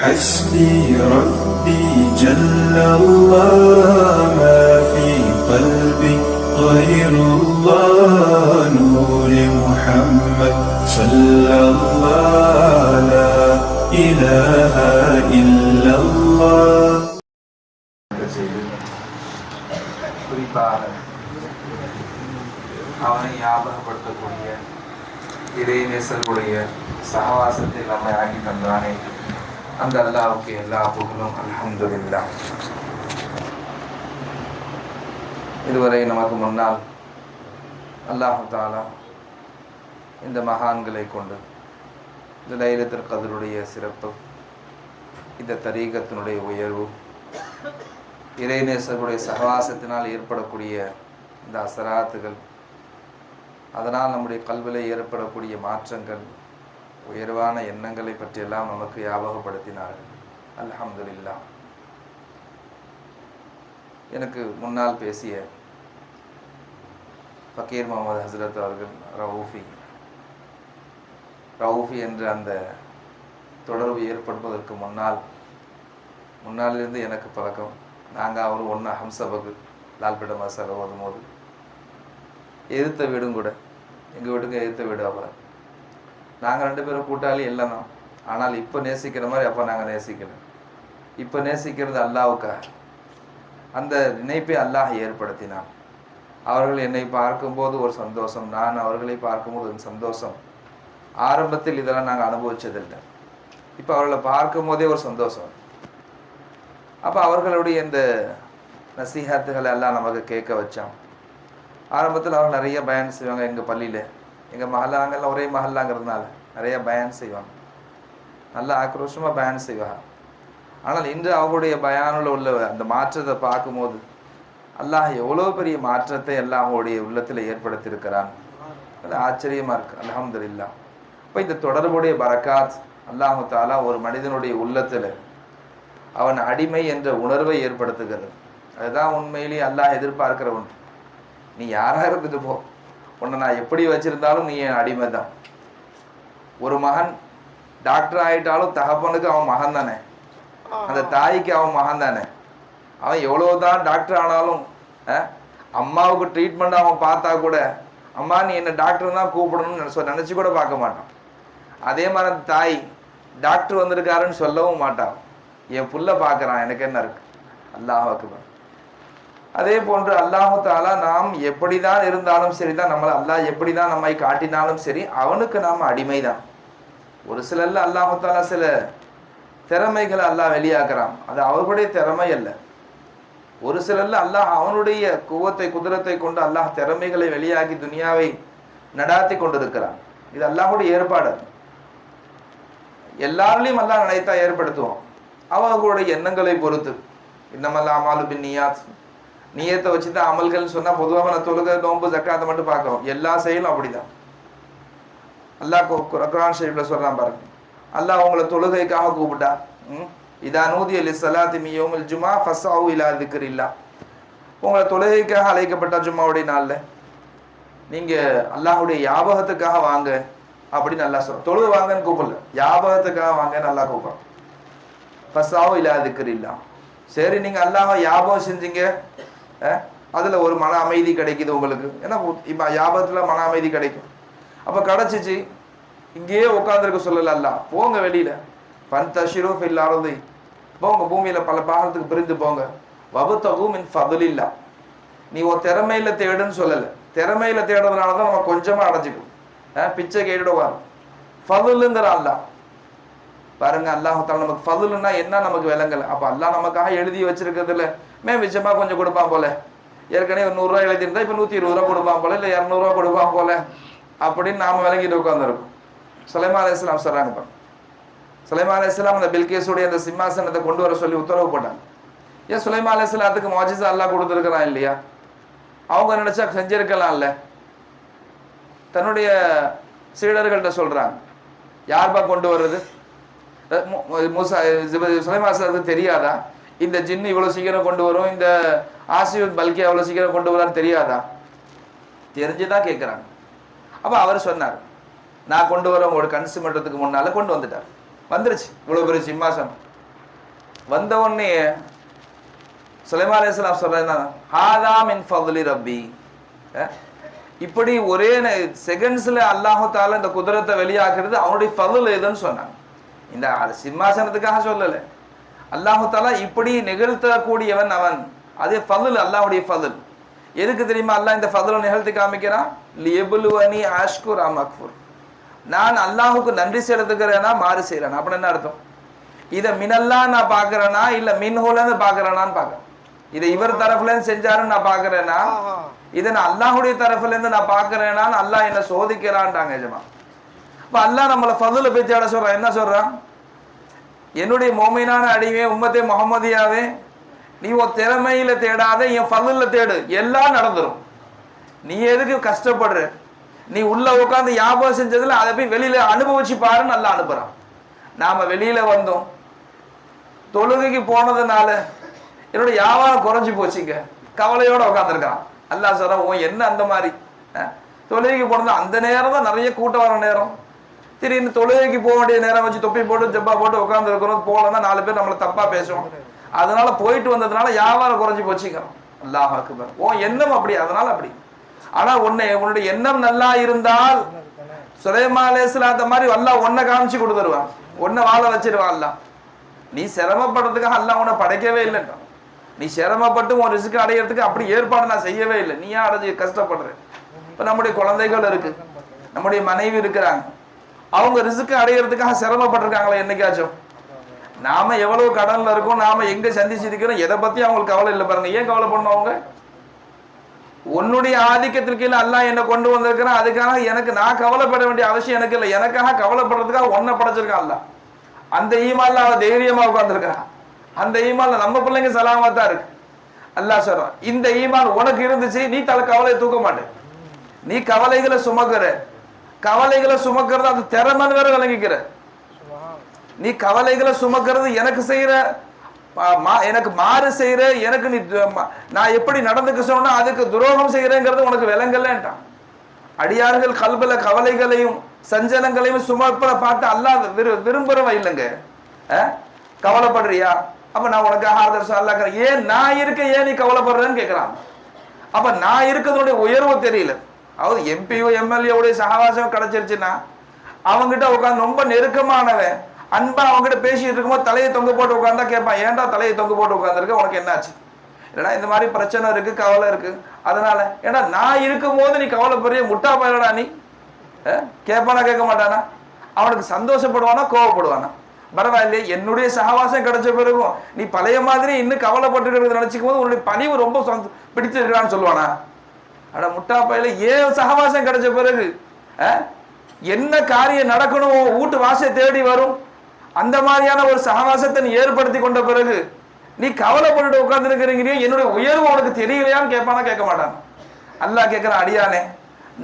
حسبي ربي جل الله ما في قلبي غير الله نور محمد صلى الله لا إله إلا الله செய்து குறிப்பாக அவனை ஞாபகப்படுத்தக்கூடிய இறைநேசர்களுடைய சகவாசத்தில் நம்மை ஆக்கி தந்தானே அந்த அல்லாவுக்கு எல்லா புகழும் அல்ஹம்துலில்லாஹ். இதுவரை நமக்கு முன்னால் அல்லாஹு தாலா இந்த மகான்களை கொண்டு இந்த லைலத்திற்கு அதனுடைய சிறப்பு இந்த தரீகத்தினுடைய உயர்வு இறைநேசருடைய சகவாசத்தினால் ஏற்படக்கூடிய இந்த அசராத்துகள் அதனால் நம்முடைய கல்வியில் ஏற்படக்கூடிய மாற்றங்கள் உயர்வான எண்ணங்களை பற்றியெல்லாம் நமக்கு ஞாபகப்படுத்தினார்கள். இல்லா எனக்கு முன்னால் பேசிய ஃபக்கீர் முகமது ஹசரத் அவர்கள் ரவுஃபி. ரவுஃபி என்ற அந்த தொடர்பு ஏற்படுவதற்கு முன்னால் முன்னாலிருந்து எனக்கு பழக்கம். நாங்கள் அவரும் ஒன்றா ஹம்சபகு லால்பேட்டை மசாலா ஓதும் போது எதிர்த்த வீடும் கூட எங்கள் வீட்டுக்கு எதிர்த்த வீடு அவர் நாங்கள் ரெண்டு பேரும் கூட்டாளி இல்லைனோம் தான் ஆனால் இப்போ நேசிக்கிற மாதிரி அப்போ நாங்கள் நேசிக்கல. இப்போ நேசிக்கிறது அல்லாவுக்காக. அந்த நினைப்பை அல்லாஹ் ஏற்படுத்தினான். அவர்கள் என்னை பார்க்கும்போது ஒரு சந்தோஷம். நான் அவர்களை பார்க்கும்போது ஒரு சந்தோஷம். ஆரம்பத்தில் இதெல்லாம் நாங்கள் அனுபவிச்சதில்லை. இப்போ அவர்களை பார்க்கும் போதே ஒரு சந்தோஷம். அப்போ அவர்களுடைய இந்த நசீகத்துகளை எல்லாம் நமக்கு கேட்க வச்சான். ஆரம்பத்தில் அவங்க நிறைய பயன் செய்வாங்க எங்கள் பள்ளியில். எங்கள் மஹல்லாங்கெல்லாம் ஒரே மகல்லாங்கிறதுனால நிறைய பயன் செய்வாங்க. நல்லா ஆக்ரோஷமாக பயன் செய்வாங்க. ஆனால் இன்று அவங்களுடைய பயானில் உள்ள அந்த மாற்றத்தை பார்க்கும்போது அல்லாஹ் எவ்வளோ பெரிய மாற்றத்தை எல்லாம் அவங்களுடைய உள்ளத்தில் ஏற்படுத்தியிருக்கிறான். அது ஆச்சரியமாக இருக்கு. இல்லா இப்போ இந்த தொடர்புடைய பரக்காத் அல்லாஹு தாலா ஒரு மனிதனுடைய உள்ளத்தில் அவன் அடிமை என்ற உணர்வை ஏற்படுத்துகிறது. அதுதான் உண்மையிலேயே அல்லாஹ் எதிர்பார்க்கிற ஒன்று. நீ யாராக இருந்துட்டு போ. உன்னை நான் எப்படி வச்சிருந்தாலும் நீ என் அடிமை தான் ஒரு மகன் டாக்டர் ஆயிட்டாலும் தகப்பனுக்கு அவன் மகன் தானே. அந்த தாய்க்கு அவன் மகன் தானே. அவன் எவ்வளவுதான் டாக்டர் ஆனாலும் அம்மாவுக்கு ட்ரீட்மெண்ட் அவன் பார்த்தா கூட அம்மா நீ என்ன டாக்டர் தான் கூப்பிடணும்னு நினைச்சு- நினைச்சு கூட பார்க்க மாட்டான். அதே மாதிரி அந்த தாய் டாக்டர் வந்திருக்காருன்னு சொல்லவும் மாட்டான். என் புள்ள பார்க்கறான் எனக்கு என்ன இருக்கு? அல்லாஹ் அக்பர். அதே போன்று அல்லாஹு தாலா நாம் எப்படிதான் இருந்தாலும் சரிதான் நம்மளை அல்லாஹ் எப்படிதான் நம்மை காட்டினாலும் சரி அவனுக்கு நாம் அடிமைதான். ஒரு சிலர்ல அல்லாஹு தாலா சில திறமைகளை அல்லாஹ் வெளியாக்குறான். அது அவர்களுடைய திறமை அல்ல. ஒரு சிலர்ல அல்லாஹ் அவனுடைய குவத்தை குதிரத்தை கொண்டு அல்லாஹ் திறமைகளை வெளியாக்கி துனியாவை நடாத்தி கொண்டிருக்கிறான். இது அல்லாஹுடைய ஏற்பாடு எல்லாருலையும் அல்லாஹ் நினைத்தா ஏற்படுத்துவோம் அவர்களுடைய எண்ணங்களை பொறுத்து. இன்னமல்ல அமாலு பின் நியாத். நீயத்தை வச்சு தான் அமல்கள்னு சொன்னா பொதுவாக நான் தொழுகை நோன்பு ஜக்காத்தை மட்டும் பார்க்கறோம். எல்லா செயலும் அப்படிதான். அல்லாஹ் குரான் கு- குர்ஆன் ஷரீஃப்ல சொல்றான் பாருங்க. அல்லாஹ் உங்களை தொழுகைக்காக கூப்பிட்டா ம்? இதா நூதி அலி சலாத்தி மியோமில் ஜுமா ஃபஸ்ஸாவு இலா இல்லா உங்களை தொழுகைக்காக அழைக்கப்பட்ட ஜும்மாவுடைய நாளில் நீங்க அல்லாஹுடைய யாபகத்துக்காக வாங்க அப்படின்னு நல்லா சொல்ற தொழுது வாங்கன்னு கூப்பிடல. யாபகத்துக்காக வாங்கன்னு நல்லா கூப்பிடுறோம் ஃபஸ்ஸாவு இலா இல்லா சரி நீங்க அல்லாஹ் யாபகம் செஞ்சீங்க? அதில் ஒரு மன அமைதி கிடைக்குது உங்களுக்கு. ஏன்னா இப்போ வியாபாரத்தில் மன அமைதி கிடைக்கும். அப்போ கிடச்சிச்சு இங்கேயே உட்காந்துருக்க சொல்லலல்ல போங்க வெளியில. பன் தஷிரோ ஃபில் அறுதி போங்க பூமியில் பல பாகத்துக்கு பிரிந்து போங்க. வபுத்தகு மின் ஃபதுலில்லா. நீ உன் திறமையில தேடுன்னு சொல்லலை. திறமையில தேடுறதுனால தான் நம்ம கொஞ்சமாக அடைஞ்சுக்கும் பிச்சை கேட்டுடுவார் ஃபதுலுங்கிற அல்லாஹ். பாருங்க அல்லாஹால நமக்கு ஃபதுலுன்னா என்ன? நமக்கு விலங்கலை அப்போ அல்லாஹ் நமக்காக எழுதி வச்சிருக்கிறதுல மே மிச்சமாக கொஞ்சம் கொடுப்பான் போல. ஏற்கனவே ஒரு நூறுரூவா எழுதியிருந்தா இப்போ நூற்றி இருபது ரூபா கொடுப்பான் போல இல்லை இரநூறுவா கொடுப்பான் போல அப்படின்னு நாம் விளங்கிட்டு உட்காந்துருக்கோம் சுலைமா அலி இஸ்லாம் சொல்கிறாங்க இப்போ சுலைமா அலையாம் அந்த பில்கேஸுடைய அந்த சிம்மாசனத்தை கொண்டு வர சொல்லி உத்தரவு போட்டாங்க. ஏன் சுலைமா அதுக்கு மாஜிசா எல்லாம் கொடுத்துருக்கிறான் இல்லையா? அவங்க நினச்சா செஞ்சிருக்கலாம்ல. தன்னுடைய சீடர்கள்ட்ட சொல்கிறாங்க யார்பா கொண்டு வர்றது? அஹ் மு- மு- தெரியாதா? இந்த ஜின்னு இவ்வளவு சீக்கிரம் கொண்டு வரும்? இந்த ஆசிவத் பல்கி அவ்வளவு சீக்கிரம் கொண்டு வரான்னு தெரியாதா? தெரிஞ்சுதான் கேட்குறாங்க அப்ப அவர் சொன்னார் நான் கொண்டு வர உங்களோட கன்சியூமன்றதுக்கு முன்னால கொண்டு வந்துட்டார். வந்துருச்சு. இவ்வளவு பெரிய சிம்மாசனம். வந்த உடனே சுலைமா அலைஹிஸ்ஸலாம் சொல்றாங்க ஹாதா மின் ஃபضலி ரப்பி. இப்படி ஒரே செகண்ட்ஸ்ல அல்லாஹு இந்த குதிரத்தை வெளியாக்குறது அவனுடைய ஃபவுல் எதுன்னு சொன்னாங்க. இந்த சிம்மாசனத்துக்காக சொல்லலை. அல்லாஹு தாலா இப்படி நிகழ்த்தக்கூடியவன் அவன். அது ஃபதுல் அல்லாஹுடைய ஃபதுல். எதுக்கு தெரியுமா? அல்லாஹ் இந்த ஃபதுலை நிகழ்த்தி காமிக்கிறான். லியபுலுவனி ஆஷ்குர் ஆம் அக்ஃபுர். நான் அல்லாஹுக்கு நன்றி செலுத்துக்கிறேன்னா மாறு செய்கிறேன் அப்படின்னு என்ன அர்த்தம்? இதை மினல்லாம் நான் பார்க்குறேன்னா இல்லை மின்ஹோலன்னு பாக்குறேனான்னு பார்க்குறேன். இதை இவர் தரப்புல இருந்து செஞ்சாருன்னு நான் பார்க்குறேன்னா இதை நான் அல்லாஹுடைய தரப்புல இருந்து நான் பார்க்குறேனான்னு அல்லாஹ் என்ன சோதிக்கிறான்டாங்க எஜமா இப்போ அல்லாஹ் நம்மள ஃபதுல பேச்சாட சொல்றான். என்ன சொல்றான்? என்னுடைய மோமைனான அடிவே உம்மத்தே முகமதியாவே நீ உன் திறமையில தேடாத என் ஃபதுல்ல தேடு. எல்லாம் நடந்துடும் நீ எதுக்கு கஷ்டப்படுற? நீ உள்ள உட்காந்து வியாபாரம் செஞ்சதுல அதை போய் வெளியில அனுபவிச்சு பாருன்னு நல்லா அனுப்புறான். நாம வெளியில வந்தோம். தொழுகைக்கு போனதுனால என்னோட வியாபாரம் குறைஞ்சி போச்சுங்க. கவலையோட உட்காந்துருக்கான் அல்லாஹ் சொல்றான் உன் என்ன அந்த மாதிரி? தொழுகைக்கு போனது அந்த நேரம் தான் நிறைய கூட்டம் வர நேரம். திடீர்னு தொழுகைக்கு போக வேண்டிய நேரம் வச்சு தொப்பி போட்டு ஜப்பா போட்டு உட்காந்து இருக்கிறோம். போலன்னா நாலு பேர் நம்மளை தப்பா பேசுவோம். அதனால போயிட்டு வந்ததுனால வியாபாரம் குறைஞ்சி போச்சுக்கிறோம் அல்லாஹ் அக்பர். ஓ எண்ணம் அப்படி அதனால அப்படி. ஆனா உன்னை உன்னுடைய எண்ணம் நல்லா இருந்தால் சுலைமா அலைஹிஸ்ஸலாத்த மாதிரி எல்லாம் ஒன்னை காமிச்சு கொடுத்துருவான். ஒன்னை வாழ வச்சிருவான் எல்லாம் நீ சிரமப்படுறதுக்காக எல்லாம் உன்னை படைக்கவே இல்லைன்றான். நீ சிரமப்பட்டு உன் ரிஸ்க் அடையிறதுக்கு அப்படி ஏற்பாடு நான் செய்யவே இல்லை. நீ அடைஞ்சு கஷ்டப்படுற? இப்ப நம்முடைய குழந்தைகள் இருக்கு. நம்முடைய மனைவி இருக்கிறாங்க. அவங்க ரிசுக்கு அடையிறதுக்காக சிரமப்பட்டிருக்காங்களா என்னைக்காச்சும். நாம எவ்வளவு கடன்ல இருக்கோம் நாம எங்க சந்திச்சிருக்கிறோம் எதை பத்தி அவங்களுக்கு கவலை இல்லை பாருங்க. ஏன் கவலை பண்ணும் அவங்க? உன்னுடைய ஆதிக்கத்திற்கு கீழே அல்லாஹ் என்ன கொண்டு வந்திருக்கிறான். அதுக்காக எனக்கு நான் கவலைப்பட வேண்டிய அவசியம் எனக்கு இல்லை. எனக்காக கவலைப்படுறதுக்காக ஒன்ன படைச்சிருக்கான் அல்ல அந்த ஈமான்ல அவன் தைரியமா உட்கார்ந்துருக்கான் அந்த ஈமான்ல நம்ம பிள்ளைங்க சலாமத்தா இருக்கு. அல்லாஹ் சொல்றான் இந்த ஈமான் உனக்கு இருந்துச்சு நீ தலை கவலையை தூக்க மாட்டே. நீ கவலைகளை சுமக்குற. கவலைகளை சுமக்கிறது அது திறமன்னு வேற விளங்கிக்கிற. நீ கவலைகளை சுமக்கிறது எனக்கு செய்யற எனக்கு மாறு செய்யற எனக்கு நீ நான் எப்படி நடந்துக்க சொன்னா அதுக்கு துரோகம் செய்யறேங்கிறது உனக்கு விளங்கலன்ட்டான். அடியார்கள் கல்பல கவலைகளையும் சஞ்சலங்களையும் சுமப்பத பார்த்து அல்லாஹ் விரு விரும்புறவன் இல்லைங்க? கவலைப்படுறியா? அப்ப நான் உனக்கு ஆதர்சம் அல்லாஹ் ஏன் நான் இருக்க ஏன் நீ கவலைப்படுறேன்னு கேட்கிறான் அப்ப நான் இருக்கிறதுடைய உயர்வு தெரியல. அதாவது எம்பியோ எம்எல்ஏவுடைய சகவாசம் கிடைச்சிருச்சுன்னா அவங்ககிட்ட உட்காந்து ரொம்ப நெருக்கமானவன் அன்பா அவங்ககிட்ட பேசிட்டு இருக்கும்போது தலையை தொங்க போட்டு உட்காந்தா கேட்பான் ஏன்டா தலையை தொங்க போட்டு உட்காந்துருக்க உனக்கு என்னாச்சு? ஏன்னா இந்த மாதிரி பிரச்சனை இருக்கு கவலை இருக்கு. அதனால ஏன்னா நான் இருக்கும் போது நீ கவலைப்படுறிய முட்டா பயலடா நீ. கேட்பானா கேட்க மாட்டானா? அவனுக்கு சந்தோஷப்படுவானா கோவப்படுவானா? பரவாயில்லையே என்னுடைய சகவாசம் கிடைச்ச பிறகும் நீ பழைய மாதிரி இன்னும் கவலைப்பட்டு நினைச்சுக்கும் போது உன்னுடைய பணிவு ரொம்ப சொந்த- பிடிச்சிருக்கிறான்னு சொல்லுவானா? அட முட்டா பையில ஏன் சகவாசம் கிடைச்ச பிறகு? என்ன காரியம் நடக்கணும் வீட்டு வாசை தேடி வரும். அந்த மாதிரியான ஒரு சகவாசத்தை நீ ஏற்படுத்தி கொண்ட பிறகு நீ கவலைப்பட்டு உட்கார்ந்துருக்கிறீங்க என்னுடைய உயர்வு உனக்கு தெரியலையான்னு கேட்பானா கேட்க மாட்டான். அல்லாஹ் கேட்கிறான் அடியானே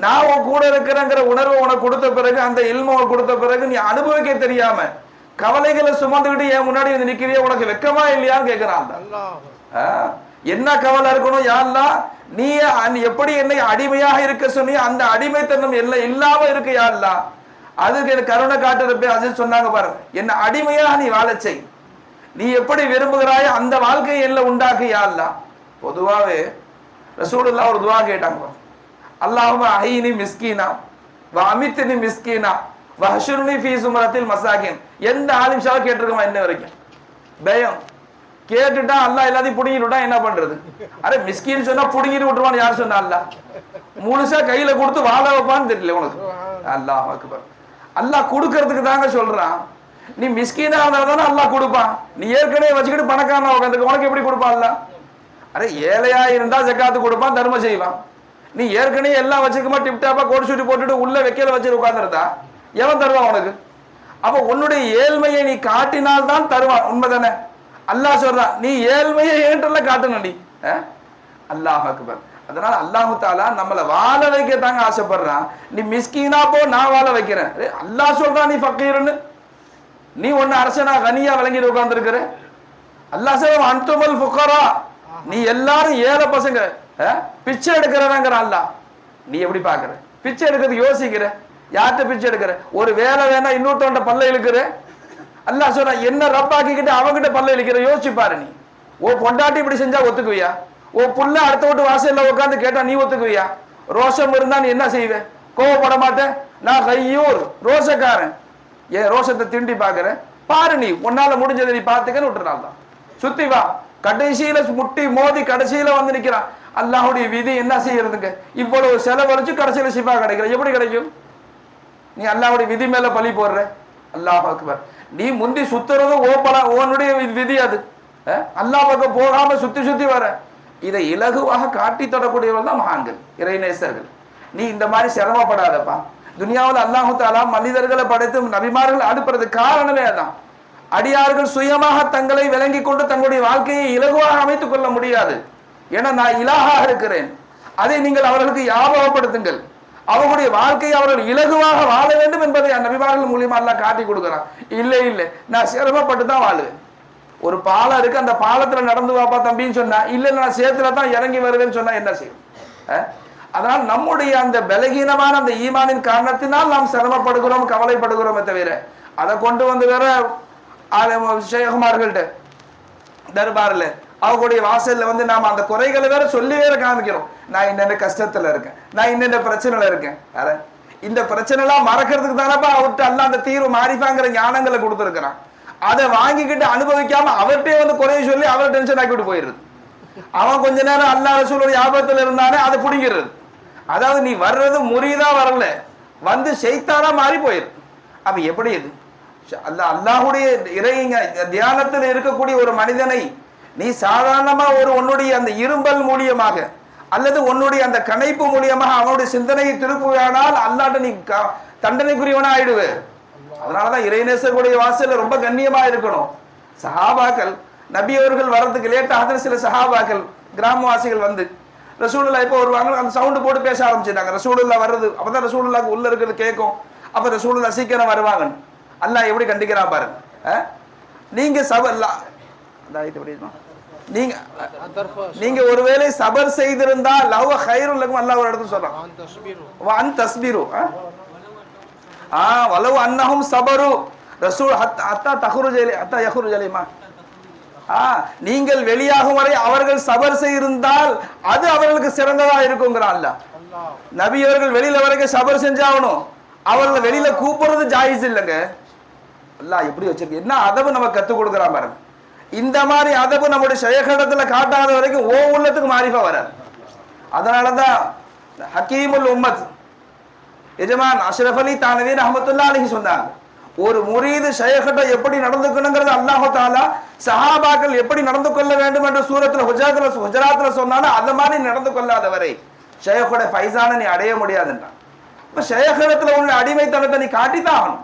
நான் உன் கூட இருக்கிறேங்கிற உணர்வை உனக்கு கொடுத்த பிறகு அந்த இல்ம உனக்கு கொடுத்த பிறகு நீ அனுபவிக்க தெரியாம கவலைகளை சுமந்துக்கிட்டு என் முன்னாடி வந்து நிக்கிறிய உனக்கு வெக்கமா இல்லையான்னு கேட்கிறான். என்ன கவலை இருக்கணும் யாரெல்லாம் நீ எப்படி என்னை அடிமையாக இருக்க சொன்னி அந்த அடிமைத்தனம் எல்லாம் இல்லாம இருக்க யாரெல்லாம் அதுக்கு எனக்கு கருணை காட்டுறப்ப அது சொன்னாங்க பாரு என்ன அடிமையாக நீ வாழ செய். நீ எப்படி விரும்புகிறாயோ அந்த வாழ்க்கையை எல்லாம் உண்டாக்கு யாரெல்லாம் பொதுவாகவே ரசூலுல்லாஹ் ஒரு துவா கேட்டாங்க பாருங்க. அஹினி மிஸ்கீனா வ அமித்னி மிஸ்கீனா வஹஷுர்னி ஃபீ சுமரத்தில் மசாகின். எந்த ஆலிம்ஷாவும் கேட்டிருக்கோமா இன்ன வரைக்கும்? பயம். கேட்டுட்டா அல்லாஹ் எல்லாத்தையும் புடுங்கிட்டு என்ன பண்றது? அரே மிஸ்கின்னு சொன்னா புடுங்கிட்டு விட்டுருவான்னு யார் சொன்னா அல்ல முழுசா கையில கொடுத்து வாழ வைப்பான்னு தெரியல உனக்கு. அல்லா அக்பர். அல்லாஹ் கொடுக்கறதுக்கு தாங்க சொல்றான். நீ மிஸ்கீனா இருந்தா தானே அல்லாஹ் கொடுப்பான். நீ ஏற்கனவே வச்சுக்கிட்டு பணக்காரனா உட்காந்துக்கு உனக்கு எப்படி கொடுப்பான் அல்ல அரே ஏழையா இருந்தா ஜக்காத்து கொடுப்பான் தர்மம் செய்வான். நீ ஏற்கனவே எல்லாம் வச்சிருக்கமா டிப்டாப்பா கோட் சுட்டி போட்டுட்டு உள்ள வைக்கல வச்சு உட்காந்துருந்தா எவன் தருவான் உனக்கு? அப்ப உன்னுடைய ஏழ்மையை நீ காட்டினால் தான் தருவான் உண்மைதானே? அல்லாஹ் சொல்றான் நீ ஏழ்மையை ஏற்றல காட்டணும் நீ அல்லாஹ் அக்பர். அதனால அல்லாஹு தாலா நம்மள வாழ வைக்க தாங்க ஆசைப்படுறான். நீ மிஸ்கீனா போ நான் வாழ வைக்கிறேன். அல்லாஹ் சொல்றான் நீ ஃபக்கீர்னு நீ ஒன்னு அரசனா கனியா விளங்கிட்டு உட்கார்ந்துருக்கிற. அல்லாஹ் சொல்ல அன்துமல் ஃபுக்கரா நீ எல்லாரும் ஏழை பசங்க பிச்சை எடுக்கிறவங்கிற அல்லாஹ். நீ எப்படி பாக்குற? பிச்சை எடுக்கிறது யோசிக்கிற. யார்கிட்ட பிச்சை எடுக்கிற? ஒரு வேலை வேணா இன்னொருத்தவன்ட்ட பல்ல இழுக்கிற. அல்லாஹ் சொல்ற என்ன ரப்பாக்கிக்கிட்டு அவங்கிட்ட பல்ல இழிக்கிற? யோசிச்சு பாரு நீ. ஓ பொண்டாட்டி இப்படி செஞ்சா ஒத்துக்குவியா? ஓ புள்ள அடுத்த வீட்டு வாசல்ல உட்காந்து கேட்டா நீ ஒத்துக்குவியா? ரோஷம் இருந்தா நீ என்ன செய்வேன் கோவப்பட மாட்டேன் நான் கையூர். ரோஷக்காரன். ஏன் ரோஷத்தை திண்டி பாக்குறேன் பாரு நீ உன்னால முடிஞ்சதை நீ பார்த்துக்கன்னு விட்டுறான் தான். சுத்தி வா. கடைசியில முட்டி மோதி கடைசியில வந்து நிக்கிறான். அல்லாஹுடைய விதி என்ன செய்யறதுங்க? இவ்வளவு செலவழிச்சு கடைசியில சிவா கிடைக்கிற. எப்படி கிடைக்கும்? நீ அல்லாஹுடைய விதி மேல பழி போடுற. அல்லாஹ் அக்பர். நீ முந்தி சுத்துறது ஓப்பலா உன்னுடைய விதி அது. அல்லா பக்கம் போகாம சுத்தி சுத்தி வர. இதை இலகுவாக காட்டி தொடக்கூடியவர்கள் தான் மகான்கள் இறைநேசர்கள். நீ இந்த மாதிரி சிரமப்படாதப்பா. துனியாவில் அல்லாஹு தாலா மனிதர்களை படைத்து நபிமார்கள் அனுப்புறதுக்கு காரணமே அதான். அடியார்கள் சுயமாக தங்களை விளங்கி கொண்டு தங்களுடைய வாழ்க்கையை இலகுவாக அமைத்துக் கொள்ள முடியாது. ஏன்னா நான் இலாகாக இருக்கிறேன். அதை நீங்கள் அவர்களுக்கு ஞாபகப்படுத்துங்கள். அவர்களுடைய வாழ்க்கையை அவர்கள் இலகுவாக வாழ வேண்டும் என்பதை அந்த நபிமார்கள் மூலியமா எல்லாம் காட்டி கொடுக்குறான். இல்லை இல்லை. நான் சிரமப்பட்டு தான் வாழுவேன். ஒரு பாலம் இருக்கு அந்த பாலத்துல நடந்து வாப்பா தம்பின்னு சொன்னா இல்லை நான் சேத்துல தான் இறங்கி வருவேன்னு சொன்னா என்ன செய்யும்? அதனால் நம்முடைய அந்த பலகீனமான அந்த ஈமானின் காரணத்தினால் நாம் சிரமப்படுகிறோம் கவலைப்படுகிறோமே தவிர அதை கொண்டு வந்து வேற ஷேகுமார்கள்ட்ட தர்பார்ல அவங்களுடைய வாசல்ல வந்து நாம அந்த குறைகளை வேற சொல்லி வேற காமிக்கிறோம். நான் என்னென்ன கஷ்டத்துல இருக்கேன்? நான் என்னென்ன பிரச்சனையில இருக்கேன்? வேற இந்த பிரச்சனை எல்லாம் மறக்கிறதுக்கு தானப்பா அவர்கிட்ட அல்ல அந்த தீர்வு மாறிப்பாங்கிற ஞானங்களை கொடுத்துருக்கிறான். அதை வாங்கிக்கிட்டு அனுபவிக்காம அவர்கிட்டே வந்து குறைய சொல்லி அவரை டென்ஷன் ஆக்கிட்டு போயிடுறது. அவன் கொஞ்ச நேரம் அல்லா ரசூலுடைய ஆபத்துல இருந்தானே அதை பிடிங்கிறது அதாவது நீ வர்றது முறிதா வரல. வந்து செய்தானா மாறி போயிரு. அப்ப எப்படி இது? அல்ல அல்லாஹுடைய இறைங்க தியானத்தில் இருக்கக்கூடிய ஒரு மனிதனை நீ சாதாரணமாக ஒரு உன்னுடைய அந்த இரும்பல் மூலியமாக அல்லது உன்னுடைய அந்த கணைப்பு மூலியமாக அவனுடைய சிந்தனையை திருப்புவானால் அல்லாட்ட நீ க- தண்டனைக்குரியவனா ஆயிடுவே. அதனாலதான் இறைநேசருடைய வாசல்ல ரொம்ப கண்ணியமா இருக்கணும். சஹாபாக்கள் நபி அவர்கள் வர்றதுக்கு லேட் ஆகுது சில சஹாபாக்கள் கிராமவாசிகள் வந்து ரசூலுல்லா இப்போ வருவாங்க அந்த சவுண்டு போட்டு பேச ஆரம்பிச்சிட்டாங்க. ரசூலுல்லா வர்றது அப்பதான் ரசூலுல்லாக்கு உள்ள இருக்கிறது கேட்கும். அப்ப ரசூலுல்லா சீக்கிரம் வருவாங்க அல்லாஹ் எப்படி கண்டிக்கிறான் பாருங்க. அஹ்? நீங்க சபல்லா நீங்க நீங்க ஒருவேளை சபர் செய்திருந்தா லவ் ஹைரும் லக்கும் அல்லாஹ் ஒரு இடத்துல சொல்றான். அன் தஸ்பீரு ஆ? வலவு அன்னஹும் சபரு. ரசூல் அத்தா தஹருஜ் அத்தா யஹருஜ் அலிமா. ஆ நீங்கள் வெளியாகும் வரை அவர்கள் சபர் செய்திருந்தால் அது அவர்களுக்கு சிறந்ததா இருக்குங்கிறான்ல நபி அவர்கள் வெளியில வரைக்கும் சபர் செஞ்சாகணும். அவர்களை வெளியில கூப்பிடுறது ஜாயிஸ் இல்லைங்க. அல்லா எப்படி வச்சிருக்கு? என்ன அதவு நம்ம கத்துக் கொடுக்குறான் பாருங்க. இந்த மாதிரி அதப்பு நம்முடைய ஷேகடத்துல காட்டாத வரைக்கும் ஓ உள்ளத்துக்கு மாரிஃபா வராது. அதனாலதான் ஹக்கீமுல் உம்மத் எஜமான் அஷ்ரஃப் அலி தானவி ரஹமத்துல்லா அலிஹி சொன்னாங்க ஒரு முரீது ஷேகட்டை எப்படி நடந்துக்கணுங்கிறது அல்லாஹு தாலா சஹாபாக்கள் எப்படி நடந்து கொள்ள வேண்டும் என்று சூரத்துல ஹுஜராத்துல ஹுஜராத்துல சொன்னாலும் அந்த மாதிரி நடந்து கொள்ளாதவரை ஷேகோட ஃபைசான நீ அடைய முடியாதுன்றான். இப்ப ஷேகடத்துல உன்னை அடிமைத்தனத்தை நீ காட்டி தான் ஆகணும்.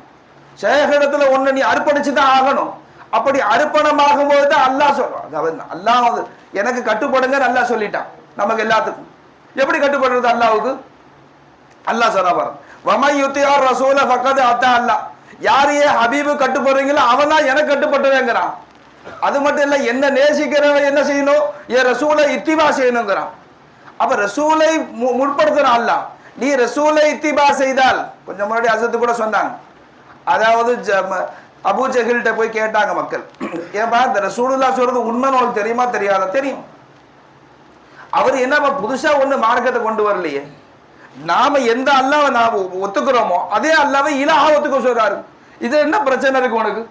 ஷேகடத்துல உன்னை நீ அர்ப்பணிச்சு தான் ஆகணும். அப்படி அர்ப்பணமாகும் போது தான் அல்லாஹ் சொல்றான் அல்லாஹ் எனக்கு கட்டுப்படுங்க அல்லாஹ் சொல்லிட்டான். நமக்கு எல்லாத்துக்கும். எப்படி கட்டுப்படுறது அல்லாவுக்கு அல்லாஹ் சொன்னா பாருங்க. வமை யுத்தியார் ரசூல பக்கத்து அத்தா அல்லாஹ். யாரையே ஹபீபு கட்டுப்படுறீங்களோ அவன் தான் எனக்கு கட்டுப்பட்டுவேங்கிறான். அது மட்டும் இல்ல என்ன நேசிக்கிறவன் என்ன செய்யணும்? என் ரசூலை இத்திபா செய்யணுங்கிறான். அப்ப ரசூலை மு- முற்படுத்துறான் அல்லாஹ். நீ ரசூலை இத்திபா செய்தால் கொஞ்சம் முன்னாடி அசத்து கூட சொன்னாங்க. அதாவது ஜ- அபூ போய் கேட்டாங்க மக்கள். ஏன்பா இந்த ரசூலுல்லா சொல்றது உண்மை உங்களுக்கு தெரியுமா தெரியாத? தெரியும். அவர் என்னப்பா புதுசா ஒண்ணு மார்க்கத்தை கொண்டு வரலையே. நாம எந்த அல்லாவை நாம ஒத்துக்கிறோமோ அதே அல்லாவை இலாக ஒத்துக்க சொல்றாரு. இது என்ன பிரச்சனை இருக்கு உனக்கு?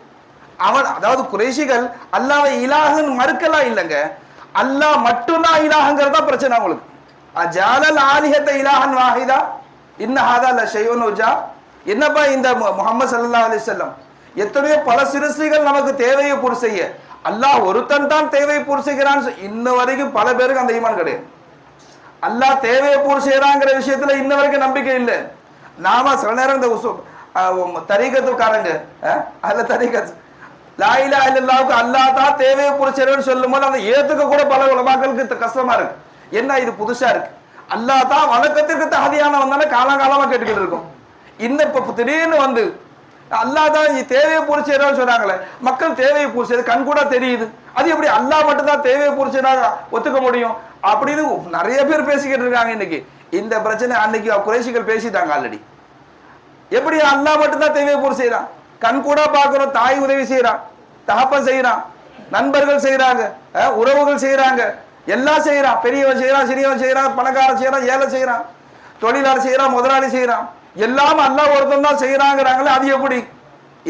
அவன் அதாவது குறைஷிகள் அல்லாவை இலாஹுன்னு மறுக்கலாம் இல்லைங்க. அல்லாஹ் மட்டும்தான் இலாகங்கிறது தான் பிரச்சனை அவங்களுக்கு. அஜாலல் ஆலிஹத்தை இலாஹன் வாஹிதா. இன்ன ஹாதா ல ஷையுன் உஜா. என்னப்பா இந்த முகமது சல்லா அலிசல்லம் எத்தனையோ பல சிறுசிகள் நமக்கு தேவையை பூர்த்தி செய்ய. அல்லாஹ் ஒருத்தன் தான் தேவையை பூர்த்தி செய்கிறான்னு இன்ன வரைக்கும் பல பேருக்கு அந்த ஈமான் கிடையாது. அல்லாஹ் தேவையை பூர்த்தி செய்யறாங்கிற விஷயத்துல இன்ன வரைக்கும் நம்பிக்கை இல்லை. நாம சில நேரம் இந்த உசு- தரீகத்துக்காரங்க அதுல தரீகத் லாயிலா இல்லல்லாவுக்கு அல்லாஹ் தான் தேவையை பூர்த்தி செய்யறன்னு சொல்லும் போது அந்த ஏத்துக்க கூட பல உலமாக்களுக்கு கஷ்டமா இருக்கு. என்ன இது புதுசா இருக்கு? அல்லாஹ் தான் வணக்கத்திற்கு தகுதியானவன் தானே காலங்காலமா கேட்டுக்கிட்டு இருக்கும். இன்னும் இப்ப திடீர்னு வந்து அல்லாஹ் தான் தேவையை பூர்த்தி செய்யறான்னு சொன்னாங்களே மக்கள் தேவையை பூர்த்தி செய்யுது கண் கூட தெரியுது. அது எப்படி அல்லாஹ் மட்டும் தான் தேவையை பூர்த்தி ஒத்துக்க முடியும்? அப்படின்னு நிறைய பேர் பேசிக்கிட்டு இருக்காங்க இன்னைக்கு. இந்த பிரச்சனை அன்னைக்கு குறைசிகள் பேசிட்டாங்க ஆல்ரெடி எப்படி அல்லாஹ் மட்டும்தான் தேவையை பூர்த்தி செய்யறான் கண் கூட பார்க்கிறோம் தாய் உதவி செய்யறான் தகப்பன் செய்யறான் நண்பர்கள் செய்யறாங்க உறவுகள் செய்யறாங்க எல்லாம் செய்யறான். பெரியவன் செய்யறான் சிறியவன் செய்யறான் பணக்காரன் செய்யறான் ஏழை செய்யறான் தொழிலாளர் செய்யறான் முதலாளி செய்யறான். எல்லாம் அல்லாஹ் ஒருத்தன் தான் செய்யறாங்கிறாங்களே அது எப்படி?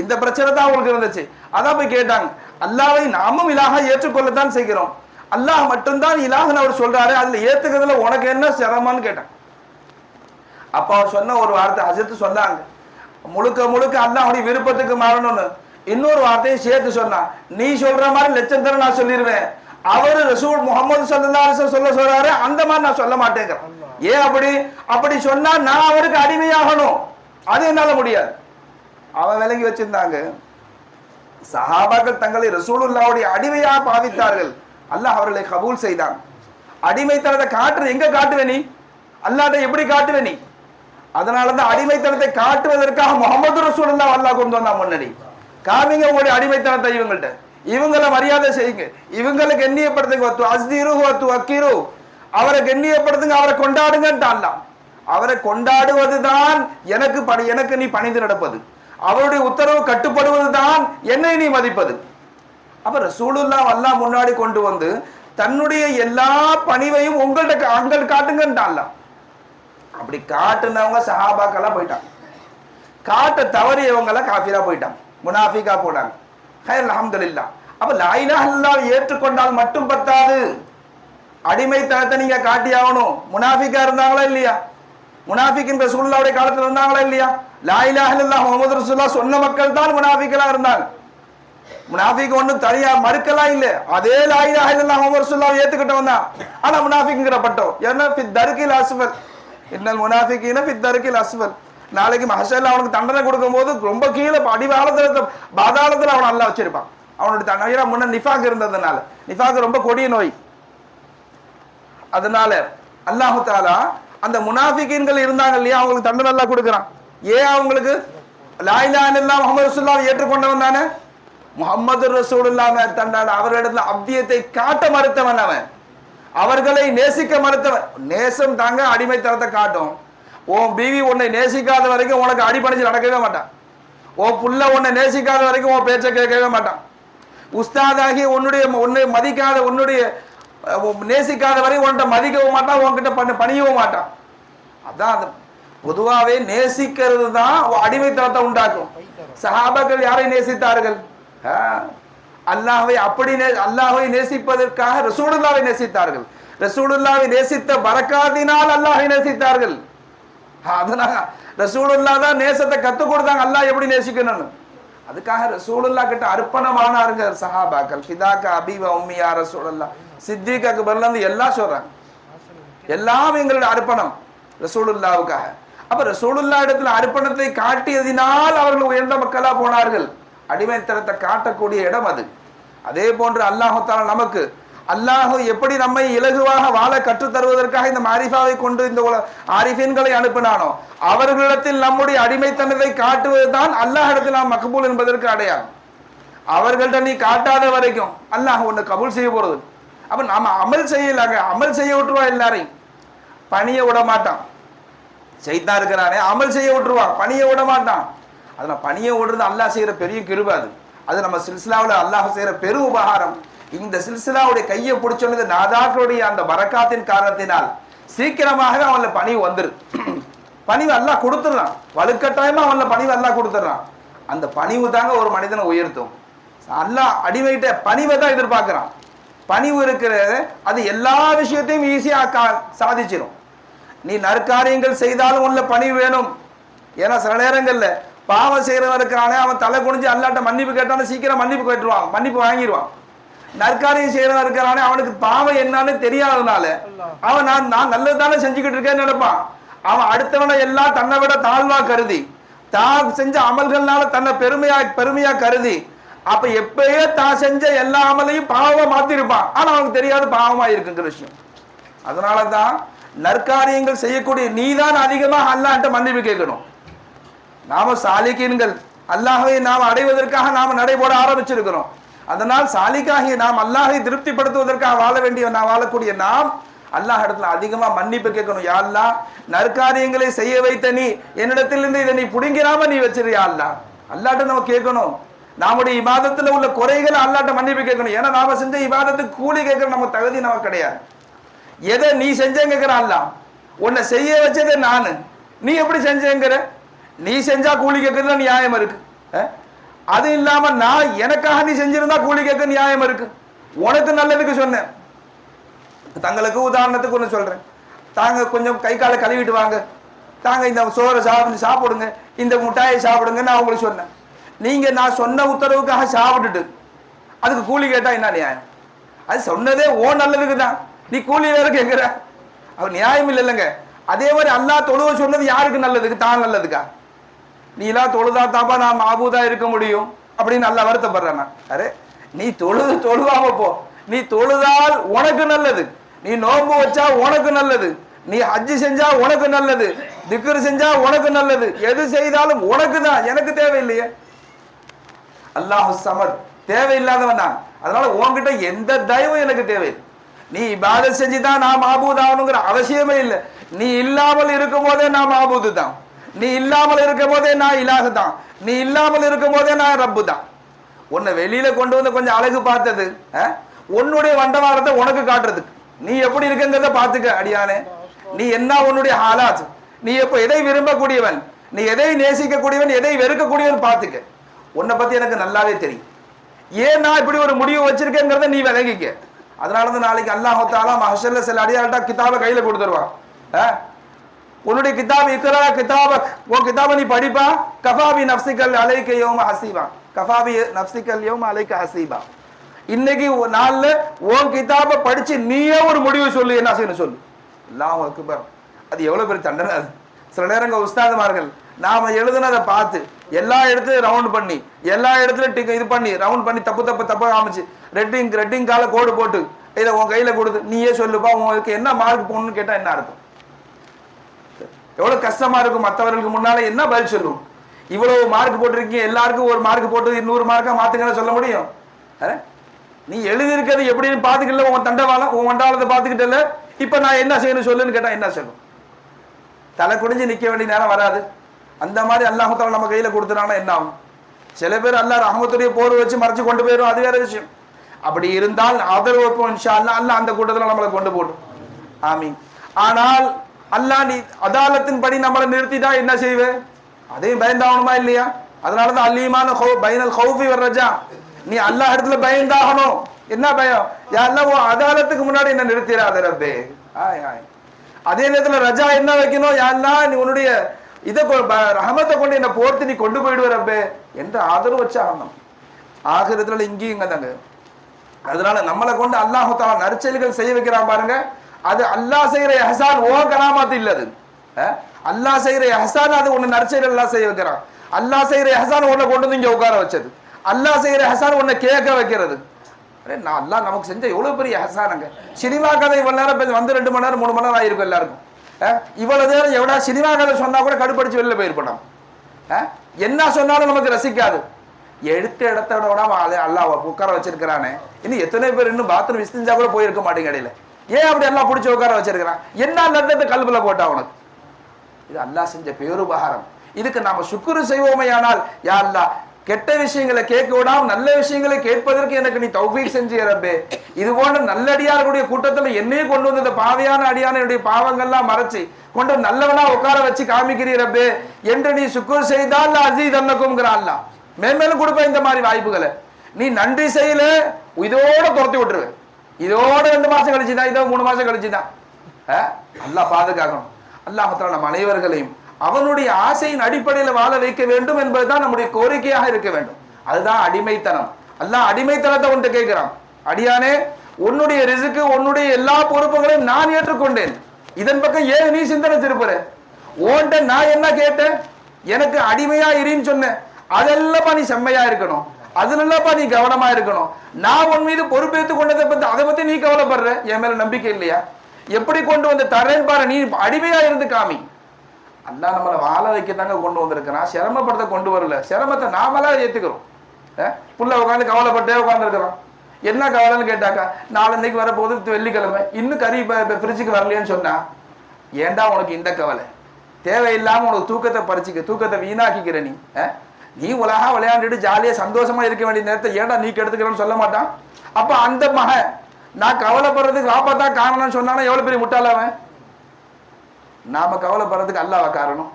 இந்த பிரச்சனை தான் அவங்களுக்கு இருந்துச்சு. அதான் போய் கேட்டாங்க. அல்லாவை நாமும் இலாக ஏற்றுக்கொள்ளத்தான் செய்கிறோம். அல்லாஹ் மட்டும்தான் இலாகன்னு அவர் சொல்றாரு. அதுல ஏத்துக்கிறதுல உனக்கு என்ன சிரமம்னு கேட்டான் அப்ப அவர் சொன்ன ஒரு வார்த்தை ஹசரத்து சொன்னாங்க. முழுக்க முழுக்க அல்லாஹுடைய விருப்பத்துக்கு மாறணும்னு. இன்னொரு வார்த்தையை சேர்த்து சொன்னான் நீ சொல்ற மாதிரி லட்சம் தர நான் சொல்லிடுவேன் அவரு ரசூல் முகமது சல்லா சொல்ல சொல்றாரு அந்த மாதிரி நான் சொல்ல மாட்டேங்கிறேன். ஏன் அப்படி? அப்படி சொன்னா நான் அவருக்கு அடிமையாகணும். அது என்னால முடியாது. அவன் விளங்கி வச்சிருந்தாங்க. சஹாபாக்கள் தங்களை ரசூலுல்லாவுடைய அடிமையாக பாவித்தார்கள். அல்லாஹ் அவர்களை கபூல் செய்தான். அடிமைத்தனத்தை காட்டுறது எங்க காட்டுவே நீ? அல்லாட்ட எப்படி காட்டுவே நீ? அதனாலதான் அடிமைத்தனத்தை காட்டுவதற்காக முகமது ரசூலுல்லா அல்லாஹ் கொண்டு வந்தான் முன்னாடி. காமிங்க உங்களுடைய அடிமைத்தனத்தை இவங்கள்ட்ட. இவங்கள மரியாதை செய்யுங்க. இவங்களை கண்ணியப்படுத்துங்க வத்து அஸ்தீரு வத்து வக்கீரு. அவரை கண்ணியப்படுத்துங்க அவரை கொண்டாடுங்கன்ட்டான் அவரை கொண்டாடுவதுதான் எனக்கு பணி எனக்கு நீ பணிந்து நடப்பது. அவருடைய உத்தரவு கட்டுப்படுவது தான் என்னை நீ மதிப்பது. அப்ப ரசூலுல்லா அல்லாஹ் முன்னாடி கொண்டு வந்து தன்னுடைய எல்லா பணிவையும் உங்கள்ட்ட அங்கள் காட்டுங்கன்ட்டான்ல. அப்படி காட்டுனவங்க சஹாபாக்கெல்லாம் போயிட்டாங்க. காட்ட தவறியவங்கெல்லாம் காஃபிரா போயிட்டாங்க. முனாஃபிகா போனாங்க. ஹைர் இல்லா அப்ப லாயிலா அல்லாஹ் ஏற்றுக்கொண்டால் மட்டும் பத்தாது. அடிமைத்தனத்தை நீங்க காட்டி ஆகணும் முனாஃபிக்கா இருந்தாங்களா இல்லையா? முனாஃபிக்கின் ரசூல்லாவுடைய காலத்தில் இருந்தாங்களா இல்லையா? லாயிலா இல்லல்லாஹ் முகமது ரசூல்லா சொன்ன மக்கள் தான் முனாஃபிக்கலா இருந்தாங்க. முனாஃபிக் ஒன்றும் தனியா மறுக்கலாம் இல்ல. அதே லாயிலா இல்லா முகமது ரசூலுல்லாவை ஏத்துக்கிட்டவன் தான். ஆனா முனாஃபிக்ங்கிற பட்டம் ஏன்னா ஃபித் தர்கில் அஸ்வல். இன்னல் முனாஃபிகீன ஃபித் தர்கில் அஸ்வல். நாளைக்கு மஹஷல்ல அவனுக்கு தண்டனை கொடுக்கும்போது ரொம்ப கீழே அடிவாளத்துல பாதாளத்துல அவன் நல்லா வச்சிருப்பான். அவனுடைய தண்டனை முன்ன நிஃபாக் இருந்ததுனால. நிஃபாக் ரொம்ப கொடிய நோய். அதனால அல்லாஹு தாலா அந்த முனாஃபிகீன்கள் இருந்தாங்க இல்லையா அவங்களுக்கு தண்டனை எல்லாம் கொடுக்குறான். ஏன் அவங்களுக்கு? லாயிலா இல்லா முகமது ரசூல்லா ஏற்றுக்கொண்டவன் தானே? முகமது ரசூலுல்லாம தண்டான அவரிடத்துல அப்தியத்தை காட்ட மறுத்தவன் அவன். அவர்களை நேசிக்க மறுத்தவன். நேசம் தாங்க அடிமைத்தனத்தை காட்டும். உன் பீவி உன்னை நேசிக்காத வரைக்கும் உனக்கு அடிப்படைச்சு நடக்கவே மாட்டான். உன் புள்ள உன்னை நேசிக்காத வரைக்கும் உன் பேச்சை கேட்கவே மாட்டான். உஸ்தாதாகி உன்னுடைய உன்னை மதிக்காத உன்னுடைய நேசிக்காத வரை உன்கிட்ட மதிக்கவும் மாட்டான் உன்கிட்ட பண்ண பணியவும் மாட்டான். அதான் அந்த பொதுவாவே நேசிக்கிறது தான் அடிமைத்தனத்தை உண்டாக்கும். சஹாபாக்கள் யாரை நேசித்தார்கள்? அல்லாஹை அப்படி நே- அல்லாஹை நேசிப்பதற்காக ரசூலுல்லாவை நேசித்தார்கள். ரசூலுல்லாவை நேசித்த பரக்காதினால் அல்லாஹை நேசித்தார்கள். அதனால ரசூலுல்லா தான் நேசத்தை கற்றுக் கொடுத்தாங்க அல்லாஹ் எப்படி நேசிக்கணும்னு. அதுக்காக ரசூலுல்லா கிட்ட அர்ப்பணமானாருங்க சஹாபாக்கள். ஃபிதாக்க அபிவா உம்மியா ரசூலுல்லா சித்திக் அக்பர்ல இருந்து எல்லாம் சொல்றாங்க. எல்லாம் எங்களுடைய அர்ப்பணம். ரசூலுல்லாவுக்காக. அப்ப ரசூலுல்லா இடத்துல அர்ப்பணத்தை காட்டியதினால் அவர்கள் உயர்ந்த மக்களா போனார்கள். அடிமைத்தனத்தை காட்டக்கூடிய இடம் அது. அதே போன்று அல்லாஹு நமக்கு அல்லாஹு எப்படி நம்மை இலகுவாக வாழ கற்றுத் தருவதற்காக இந்த மாரிஃபாவை கொண்டு இந்த உல- ஆரிஃபீன்களை அனுப்பினானோ அவர்களிடத்தில் நம்முடைய அடிமைத்தனத்தை காட்டுவதுதான் அல்லாஹ் இடத்தில் நாம் மக்பூல் என்பதற்கு அடையாளம். அவர்கள்ட்ட நீ காட்டாத வரைக்கும் அல்லாஹ் ஒன்று கபூல் செய்ய போறது. அப்ப நாம அமல் செய்யலாங்க. அமல் செய்ய விட்டுருவா எல்லாரையும். பணிய விட மாட்டான். செய்தான் இருக்கிறானே அமல் செய்ய விட்டுருவான் பணிய விட மாட்டான். அதுல பணிய விடுறது அல்லாஹ் செய்யற பெரிய கிருபை அது. அது நம்ம சில்சிலாவில் அல்லாஹ் செய்யற பெரு உபகாரம். இந்த சில்சிலாவுடைய கையை பிடிச்சோன்னது நாதாக்களுடைய அந்த வரக்காத்தின் காரணத்தினால் சீக்கிரமாகவே அவன்ல பணி வந்துரு பணிவு அல்லாஹ் கொடுத்துடுறான். வலுக்கட்டாயமா அவன்ல பணிவு அல்லாஹ் கொடுத்துடுறான். அந்த பணிவு தாங்க ஒரு மனிதனை உயர்த்தும். அல்லாஹ் அடிமையிட்ட பணிவை தான் எதிர்பார்க்கிறான். பணிவு இருக்கிறது அது எல்லா விஷயத்தையும் ஈஸியாக கா- சாதிச்சிடும் நீ நற்காரியங்கள் செய்தாலும் உள்ள பணிவு வேணும். ஏன்னா சில நேரங்கள்ல பாவம் செய்யறவன் இருக்கிறானே அவன் தலை குனிஞ்சு அல்லாட்ட மன்னிப்பு கேட்டாலும் சீக்கிரம் மன்னிப்பு கேட்டுருவான் மன்னிப்பு வாங்கிடுவான் நற்காரியம் செய்யறவன் இருக்கிறானே அவனுக்கு பாவம் என்னன்னு தெரியாததுனால அவன் நான் நான் நல்லது தானே செஞ்சுக்கிட்டு இருக்கேன்னு நினைப்பான். அவன் அடுத்தவனை எல்லாம் தன்னை விட தாழ்வா கருதி தான் செஞ்ச அமல்கள்னால தன்னை பெருமையா பெருமையா கருதி அப்ப எப்பயே தான் செஞ்ச எல்லா அமலையும் பாவமா மாத்திருப்பான் ஆனா அவனுக்கு தெரியாது பாவமா இருக்குங்கிற விஷயம். அதனாலதான் நற்காரியங்கள் செய்யக்கூடிய நீதான் அதிகமாக அல்லாஹ்ட்ட மன்னிப்பு கேட்கணும். நாம சாலிக்கீன்கள் அல்லாஹை நாம் அடைவதற்காக நாம நடைபோட ஆரம்பிச்சிருக்கிறோம். அதனால் சாலிக்காகிய நாம் அல்லாஹை திருப்திப்படுத்துவதற்காக வாழ வேண்டிய நான் வாழக்கூடிய நாம் அல்லாஹ் இடத்துல அதிகமா மன்னிப்பு கேட்கணும். யாழ்லா நற்காரியங்களை செய்ய வைத்த நீ என்னிடத்திலிருந்து இதை நீ புடுங்கிறாம நீ வச்சிரு அல்லா அல்லாட்ட நம்ம கேட்கணும். நம்முடைய இபாதத்தில் உள்ள குறைகளை அல்லாட்ட மன்னிப்பு கேட்கணும். ஏன்னா நாம செஞ்ச இபாதத்துக்கு கூலி கேட்கற நம்ம தகுதி நமக்கு கிடையாது. எதை நீ செஞ்சேங்கிற அல்ல. உன்னை செய்ய வச்சதே நான். நீ எப்படி செஞ்சேங்கிற? நீ செஞ்சா கூலி கேட்கறதுல நியாயம் இருக்கு. அது இல்லாம நான் எனக்காக நீ செஞ்சிருந்தா கூலி கேட்க நியாயம் இருக்கு. உனக்கு நல்லதுக்கு சொன்னேன். தங்களுக்கு உதாரணத்துக்கு ஒன்று சொல்றேன். தாங்க கொஞ்சம் கை காலை கழுவிட்டு வாங்க. தாங்க இந்த சோறை சாப்பிட்டு சாப்பிடுங்க. இந்த முட்டாயை சாப்பிடுங்க நான் உங்களுக்கு சொன்னேன். நீங்க நான் சொன்ன உத்தரவுக்காக சாப்பிட்டுட்டு அதுக்கு கூலி கேட்டா என்ன நியாயம்? அது சொன்னதே ஓ நல்லதுக்கு தான். நீ கூலி வேற கேட்கிற அவர் நியாயம் இல்லைங்க. அதே மாதிரி அல்லா தொழுவ சொன்னது யாருக்கு நல்லதுக்கு? தான் நல்லதுக்கா? நீ எல்லாம் தொழுதா தாப்பா நான் மாபூதா இருக்க முடியும் அப்படின்னு நல்லா வருத்தப்படுறேன் நான். அரே நீ தொழுது தொழுவாம போ. நீ தொழுதால் உனக்கு நல்லது. நீ நோன்பு வச்சா உனக்கு நல்லது. நீ ஹஜ்ஜு செஞ்சா உனக்கு நல்லது. திக்ரு செஞ்சா உனக்கு நல்லது. எது செய்தாலும் உனக்கு தான். எனக்கு தேவையில்லையே. அல்லாஹ் சமர். தேவையில்லாதவன் நான். அதனால உன்கிட்ட எந்த தயவும் எனக்கு தேவை. நீ இபாத செஞ்சு தான் நான் மாபூத் ஆகணுங்கிற அவசியமே இல்லை. நீ இல்லாமல் இருக்கும் போதே நான் மாபூது தான் நீ இல்லாமல் இருக்கும் போதே நான் இலாக தான் நீ இல்லாமல் இருக்கும் போதே நான் ரப்பு தான் உன்னை வெளியில கொண்டு வந்து கொஞ்சம் அழகு பார்த்தது உன்னுடைய வண்டவாரத்தை உனக்கு காட்டுறதுக்கு. நீ எப்படி இருக்குங்கிறத பார்த்துக்க அடியானே. நீ என்ன உன்னுடைய ஹாலாத்? நீ எப்ப எதை விரும்பக்கூடியவன்? நீ எதை நேசிக்கக்கூடியவன்? எதை வெறுக்கக்கூடியவன் பார்த்துக்க. உன்னை பத்தி எனக்கு நல்லாவே தெரியும். ஏன் நான் இப்படி ஒரு முடிவு வச்சிருக்கேங்கிறத நீ விளங்கிக்க. அதனால தான் நாளைக்கு அல்லாஹ் தாலா சில அடியாள்கிட்ட கிதாபை கையில கொடுத்துருவான் உன்னுடைய கிதாப் இக்கரா கிதாபக். உன் கிதாபை நீ படிப்பா? கஃபாபி நப்சிக்கல் அலைக்க யோம ஹசீபா. கஃபாபி நப்சிக்கல் யோம அலைக்க ஹசீபா. இன்னைக்கு ஒரு நாள்ல உன் கிதாபை படிச்சு நீயே ஒரு முடிவு சொல்லு என்ன செய்யணும் சொல்லு. அல்லாஹ் அக்பர். அது எவ்வளவு பெரிய தண்டனை அது. சில நேரங்கள் உஸ்தாதுமார்கள் நாம எழுதுனதை பார்த்து எல்லா இடத்துலையும் ரவுண்ட் பண்ணி எல்லா இடத்துலையும் டிக் இது பண்ணி ரவுண்ட் பண்ணி தப்பு தப்பு தப்பாக காமிச்சு. ரெட்டிங் ரெட்டிங் கால கோடு போட்டு இதை உன் கையில கொடுத்து நீயே சொல்லுப்பா உங்களுக்கு என்ன மார்க் போகணும்னு கேட்டா என்ன அர்த்தம்? எவ்வளவு கஷ்டமா இருக்கும் மற்றவர்களுக்கு முன்னால என்ன பதில் சொல்லும்? இவ்வளவு மார்க் போட்டிருக்கீங்க எல்லாருக்கும் ஒரு மார்க் போட்டு இன்னொரு மார்க்கா மாத்துங்கன்னு சொல்ல முடியும்? அஹ்? நீ எழுதியிருக்கிறது எப்படின்னு பாத்துக்கல உன் தண்டவாளம் உன் வண்டாளத்தை பாத்துக்கிட்டல இப்ப நான் என்ன செய்யணும் சொல்லுன்னு கேட்டா என்ன சொல்லும்? தலை குடிஞ்சு நிக்க வேண்டிய நேரம் வராது. அந்த மாதிரி அல்லாஹத்தால நம்ம கையில கொடுத்துட்டானா என்ன ஆகும்? சில பேர் அல்லாஹ் ரஹமத்துடைய போர் வச்சு மறைச்சு கொண்டு போயிடும் அது வேற விஷயம். அப்படி இருந்தால் ஆதரவு வைப்போம் இன்ஷா அல்லாஹ் அந்த கூட்டத்தில் நம்மளை கொண்டு போடும் ஆமீன். ஆனால் அல்லாஹ் நீ அதாலத்தின் படி நம்மளை நிறுத்திட்டா என்ன செய்வேன் அதையும் பயந்தாகணுமா இல்லையா? அதனாலதான் அல்லீமான பைனல் ஹவுஃபி வர்றஜா நீ அல்லாஹ் இடத்துல பயந்தாகணும். என்ன பயம்? யாரெல்லாம் உன் அதாலத்துக்கு முன்னாடி என்ன நிறுத்திடாத ரப்பே. ஆய் ஆய். அதே நேரத்துல ரஜா என்ன வைக்கணும்? யாரெல்லாம் நீ உன்னுடைய இதை கொ- ரஹமத்தை கொண்டு என்னை போர்த்து நீ கொண்டு போயிடுவ ரப்பே. என்று ஆதரவு வச்சாகணும் ஆகிரத்துல இங்கேயும் இங்க தாங்க அதனால நம்மளை கொண்டு அல்லாஹால நற்செயல்கள் செய்ய வைக்கிறான் பாருங்க. அது அல்லாஹ் செய்யற எஹசான் ஓ கராமாத்து இல்லது. அல்லாஹ் செய்யற எஹசான் அது ஒண்ணு நற்செயல் எல்லாம் செய்ய வைக்கிறான். அல்லாஹ் செய்யற எஹசான் உன்னை கொண்டு வந்து இங்க உட்கார வச்சது. அல்லாஹ் செய்யற எஹசான் உன்னை கேட்க வைக்கிறது. நான் அல்லாஹ் நமக்கு செஞ்ச எவ்வளவு பெரிய எஹசானுங்க. சினிமா கதை இவ்வளவு நேரம் வந்து ரெண்டு மணி நேரம் மூணு மணி நேரம் ஆயிருக்கும் எல்லாருக்கும். இவ்வளவு நேரம் எவ்வளோ சினிமா கதை சொன்னா கூட கடுப்படிச்சு வெளில போயிருப்போம் நம்ம என்ன சொன்னாலும் நமக்கு ரசிக்காது. எடுத்த இடத்தோட விட அவன் உட்கார வச்சிருக்கிறானே. இன்னும் எத்தனை பேர் இன்னும் பாத்ரூம் விசிஞ்சா கூட போயிருக்க மாட்டேங்க இடையில. ஏன் அப்படி எல்லாம் பிடிச்சி உட்கார வச்சிருக்கிறான்? என்ன லட்டத்தை கல்புல போட்டா உனக்கு? இது அல்லாஹ் செஞ்ச பேருபகாரம். இதுக்கு நாம சுக்குரு செய்வோமையானால் யா அல்லா கெட்ட விஷயங்களை கேட்க விடாம நல்ல விஷயங்களை கேட்பதற்கு எனக்கு நீ தௌஃபீக் செஞ்சு ரப்பே. இது போன்ற நல்லடியார்களுடைய கூட்டத்துல என்னையும் கொண்டு வந்த பாவையான அடியான என்னுடைய பாவங்கள்லாம் மறைச்சு கொண்டு நல்லவனா உட்கார வச்சு காமிக்கிறீ ரப்பே. என்று நீ சுக்குர் செய்தால் அசீத் அன்னக்கும்ங்கிற மேன்மேலும் கொடுப்ப இந்த மாதிரி வாய்ப்புகளை. நீ நன்றி செய்யல இதோட துரத்தி விட்டுருவ இதோட ரெண்டு மாசம் கழிச்சுதான் இதோ மூணு மாசம் கழிச்சுதான். அல்லா பாதுகாக்கணும். அல்லாஹத்துல நம்ம அனைவர்களையும் அவனுடைய ஆசையின் அடிப்படையில் வாழ வைக்க வேண்டும் என்பதுதான் நம்முடைய கோரிக்கையாக இருக்க வேண்டும். அதுதான் அடிமைத்தனம். அல்லாஹ் அடிமைத்தனத்தை உன்கிட்ட கேட்கிறான். அடியானே உன்னுடைய ரிசுக்கு உன்னுடைய எல்லா பொறுப்புகளையும் நான் ஏற்றுக்கொண்டேன். இதன் பக்கம் ஏன் நீ சிந்தனை திருப்புற? ஓன்ட்ட நான் என்ன கேட்டேன்? எனக்கு அடிமையா இருன்னு சொன்னேன். அதெல்லாம் நீ செம்மையா இருக்கணும். அதுலப்பா நீ கவனமா இருக்கணும். நான் உன் மீது பொறுப்பேற்று கொண்டதை பத்தி அதை பத்தி நீ கவலைப்படுற? என் மேல நம்பிக்கை இல்லையா? எப்படி கொண்டு வந்து தரேன் பாரு. நீ அடிமையா இருந்து காமி. அல்லா நம்மளை வாழ வைக்கத்தாங்க கொண்டு வந்திருக்கிறான். சிரமப்படுத்த கொண்டு வரல. சிரமத்தை நாமளா ஏத்துக்கிறோம். புள்ள உட்காந்து கவலைப்பட்டே உட்காந்துருக்கிறோம் என்ன கவலைன்னு கேட்டாக்கா நாளன்னைக்கு வரப்போகுது வெள்ளிக்கிழமை. இன்னும் கறி ஃப்ரிட்ஜுக்கு வரலையேன்னு சொன்னா ஏன்டா உனக்கு இந்த கவலை? தேவையில்லாமல் உனக்கு தூக்கத்தை பறிச்சிக்க தூக்கத்தை வீணாக்கிக்கிற நீ நீ உலகா விளையாண்டுட்டு ஜாலியாக சந்தோஷமா இருக்க வேண்டிய நேரத்தை ஏன்டா நீ கெடுத்துக்கிறன்னு சொல்ல மாட்டான்? அப்போ அந்த மகன் நான் கவலைப்படுறதுக்கு வாப்பா தான் காரணம்னு சொன்னானா எவ்வளோ பெரிய முட்டாள் அவன்? நாம கவலைப்படுறதுக்கு அல்லாஹ் காரணம்.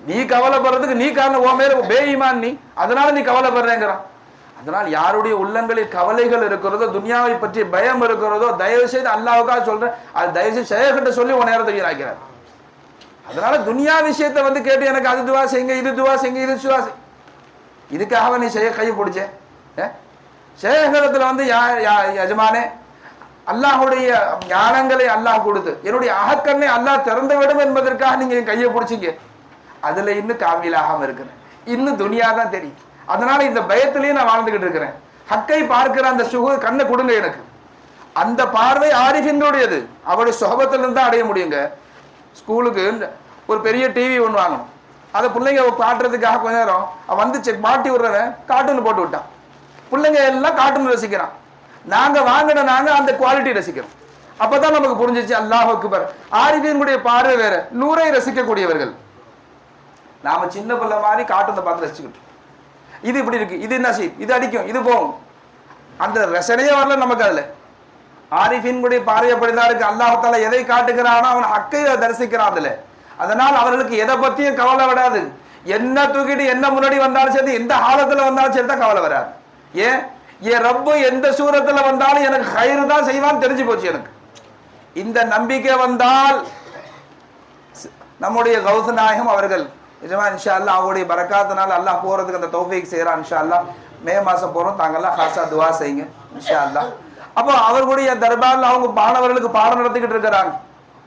நீ கவலைப்படுறதுக்கு நீ காரணம் உன் மேல பேயிமான் நீ. அதனால நீ கவலைப்படுறேங்கிறான் அதனால் யாருடைய உள்ளங்களில் கவலைகள் இருக்கிறதோ துனியாவை பற்றி பயம் இருக்கிறதோ தயவு செய்து அல்லாவுக்காக சொல்றேன். அது தயவு செய்து சேகட்ட சொல்லி உன் நேரத்தை வீணாக்கிறார். அதனால துனியா விஷயத்தை வந்து கேட்டு எனக்கு அது துவா செய்யுங்க இது துவா செய்யுங்க இது துவா செய். இதுக்காக நீ செய்ய கையை பிடிச்ச சேகரத்தில் வந்து யா- யா- எஜமானே அல்லாஹுடைய ஞானங்களை அல்லாஹ் கொடுத்து என்னுடைய அகக்கண்ணை அல்லாஹ் திறந்து விடும் என்பதற்காக நீங்க என் கையை பிடிச்சிங்க. அதுல இன்னும் காமிலாகாம இருக்கிறேன். இன்னும் துனியா தான் தெரியும். அதனால இந்த பயத்திலேயே நான் வாழ்ந்துகிட்டு இருக்கிறேன். ஹக்கை பார்க்கிற அந்த சுகு கண்ணை கொடுங்க எனக்கு. அந்த பார்வை ஆரிஃபின்னுடையது அவருடைய சுகபத்திலிருந்து தான் அடைய முடியுங்க. ஸ்கூலுக்கு ஒரு பெரிய டிவி ஒன்று வாங்கணும். அதை பிள்ளைங்க காட்டுறதுக்காக கொஞ்ச நேரம் அவன் வந்து செக் மாட்டி விடுறவன் கார்ட்டூன் போட்டு விட்டான். பிள்ளைங்க எல்லாம் கார்ட்டூன் ரசிக்கிறான். நாங்க வாங்கின நாங்க அந்த குவாலிட்டி ரசிக்கிறோம். அப்பதான் நமக்கு புரிஞ்சிச்சு அல்லாஹ் அக்பர். ஆரிஃபியனுடைய பார்வை வேற நூறை ரசிக்கக்கூடியவர்கள். நாம சின்ன பிள்ளை மாதிரி காட்டத்தை பார்த்து ரசிச்சுக்கிட்டோம் இது இப்படி இருக்கு இது என்ன செய்யும்? இது அடிக்கும் இது போகும். அந்த ரசனையே வரல நமக்கு அதுல. ஆரிஃபின்களுடைய பார்வை அப்படிதான் இருக்கு. அல்லாஹால எதை காட்டுகிறானோ அவன் ஹக்கை தரிசிக்கிறான் அதுல. அதனால் அவர்களுக்கு எதை பத்தியும் கவலை விடாது என்ன தூக்கிட்டு என்ன முன்னாடி வந்தாலும் சரி எந்த காலத்துல வந்தாலும் சரி தான் கவலை வராது. ஏன்? என் ரப்பு எந்த சூரத்துல வந்தாலும் எனக்கு கயிறு தான் செய்வான் தெரிஞ்சு போச்சு எனக்கு. இந்த நம்பிக்கை வந்தால் நம்முடைய கௌச நாயகம் அவர்கள் நிஜமா இன்ஷா அல்லாஹ் அவருடைய பரக்காத்தினால் அல்லாஹ் போறதுக்கு அந்த தௌஃபீக் செய்யறான் இன்ஷா அல்லாஹ் மே மாசம் போறோம் தாங்கெல்லாம் ஹாசா துவா செய்யுங்க இன்ஷா அல்லாஹ் அப்போ அவர்களுடைய தர்பாரில் அவங்க மாணவர்களுக்கு பாடம் நடத்திக்கிட்டு இருக்கிறாங்க.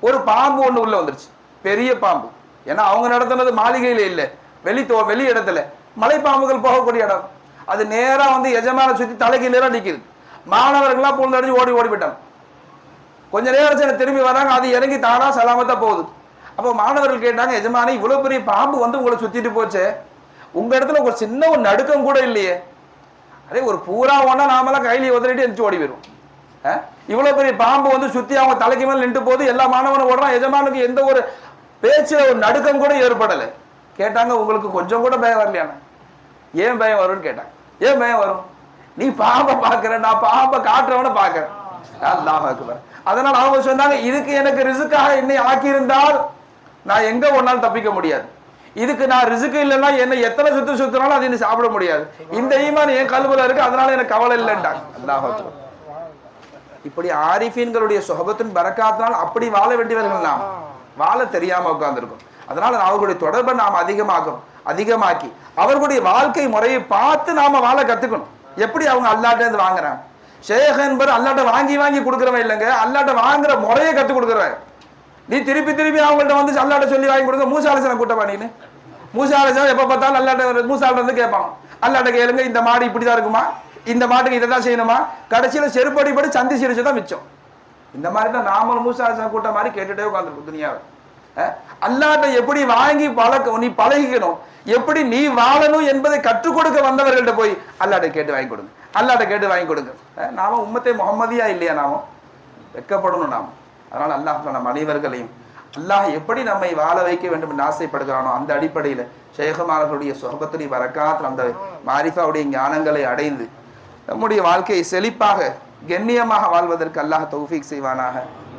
ஒரு பாம்பு ஒன்று உள்ள வந்துருச்சு பெரிய பாம்பு. ஏன்னா அவங்க நடத்துனது மாளிகையில இல்லை வெளி தோ- வெளி இடத்துல. மலை பாம்புகள் போகக்கூடிய இடம். அது நேரா வந்து எஜமான சுத்தி தலைக்கு நேரம் நிக்குது. மாணவர்கள்லாம் பூந்து அடிஞ்சு ஓடி ஓடி போயிட்டாங்க கொஞ்ச நேரம் சென்று திரும்பி வராங்க அது இறங்கி தானா சலாமத்தா போகுது. அப்போ மாணவர்கள் கேட்டாங்க எஜமானி இவ்வளவு பெரிய பாம்பு வந்து உங்களை சுத்திட்டு போச்சே. உங்க இடத்துல ஒரு சின்ன ஒரு நடுக்கம் கூட இல்லையே. அதே ஒரு பூரா ஒன்றா நாமெல்லாம் கையில உதறிட்டு எந்திரிச்சு ஓடி போயிரும் அஹ்? இவ்வளவு பெரிய பாம்பு வந்து சுத்தி அவங்க தலைக்கு மேல நின்று போது எல்லா மாணவனும் ஓடுறான். எஜமானுக்கு எந்த ஒரு பேச்சு ஒரு நடுக்கம் கூட ஏற்படலை. கேட்டாங்க உங்களுக்கு கொஞ்சம் கூட பயம் வரலையான ஏன் பயம் வரும்னு கேட்டான். ஏன் பயம் வரும்? நீ பாம்பை பாக்குற நான் பாம்பை காட்டுறவன பார்க்கிறேன். அல்லாஹ் அக்பர். அதனால அவங்க சொன்னாங்க இதுக்கு எனக்கு ரிசுக்காக என்னை ஆக்கியிருந்தால் நான் எங்க ஒன்னாலும் தப்பிக்க முடியாது. இதுக்கு நான் ரிசுக்கு இல்லைன்னா என்ன எத்தனை சுத்து சுத்தினாலும் அது இன்னும் சாப்பிட முடியாது. இந்த ஈமான் என் கல்வில இருக்கு அதனால எனக்கு கவலை இல்லைன்றாங்க. அல்லாஹ் அக்பர். இப்படி ஆரிஃபீன்களுடைய சுகபத்தின் பறக்காத்தினால் அப்படி வாழ வேண்டியவர்கள் நாம். வாழ தெரியாம உட்கார்ந்துருக்கும். அதனால அவர்களுடைய தொடர்பை நாம் அதிகமாக்கும் அதிகமாக்கி அவர்களுடைய வாழ்க்கை முறையை பார்த்து நாம வாழ கத்துக்கணும். எப்படி அவங்க அல்லாட்ட இருந்து வாங்குறாங்க? ஷேக் என்பர் அல்லாட்ட வாங்கி வாங்கி கொடுக்குறவன் இல்லைங்க. அல்லாட்ட வாங்குற முறையை கத்துக் கொடுக்குறவன் நீ திருப்பி திருப்பி அவங்கள்ட்ட வந்து அல்லாட்ட சொல்லி வாங்கி கொடுங்க. மூசாலசன கூட்டமா நீனு? மூசாலசனம் எப்ப பார்த்தாலும் அல்லாட்ட மூசாலிட்ட வந்து கேட்பான். அல்லாட்ட கேளுங்க இந்த மாடு இப்படிதான் இருக்குமா? இந்த மாட்டுக்கு இதை தான் செய்யணுமா? கடைசியில செருப்படி படி சந்தி சிரிச்சு தான் மிச்சம். இந்த மாதிரி தான் நாமளும் மூசாலசன கூட்டம் மாதிரி கேட்டுட்டே உட்காந்துருக்கும் துணியாவை. அல்லாட்ட எப்படி வாங்கி பழக்க நீ பழகிக்கணும் எப்படி நீ வாழணும் என்பதை கற்றுக் கொடுக்க வந்தவர்கள்ட்ட போய் அல்லாட்ட கேட்டு வாங்கி கொடுங்க. அல்லாட்ட கேட்டு வாங்கி கொடுங்க. நாம உம்மத்தை முகம்மதியா இல்லையா நாம? வெக்கப்படணும் நாம். அதனால அல்லாஹ் நம் அனைவர்களையும் அல்லாஹ் எப்படி நம்மை வாழ வைக்க வேண்டும் என்று ஆசைப்படுகிறானோ அந்த அடிப்படையில் சேகமானவர்களுடைய சுகபத்திரி வரக்காத் அந்த மாரிஃபாவுடைய ஞானங்களை அடைந்து நம்முடைய வாழ்க்கையை செழிப்பாக கண்ணியமாக வாழ்வதற்கு அல்லாஹ் தௌஃபீக் செய்வானாக.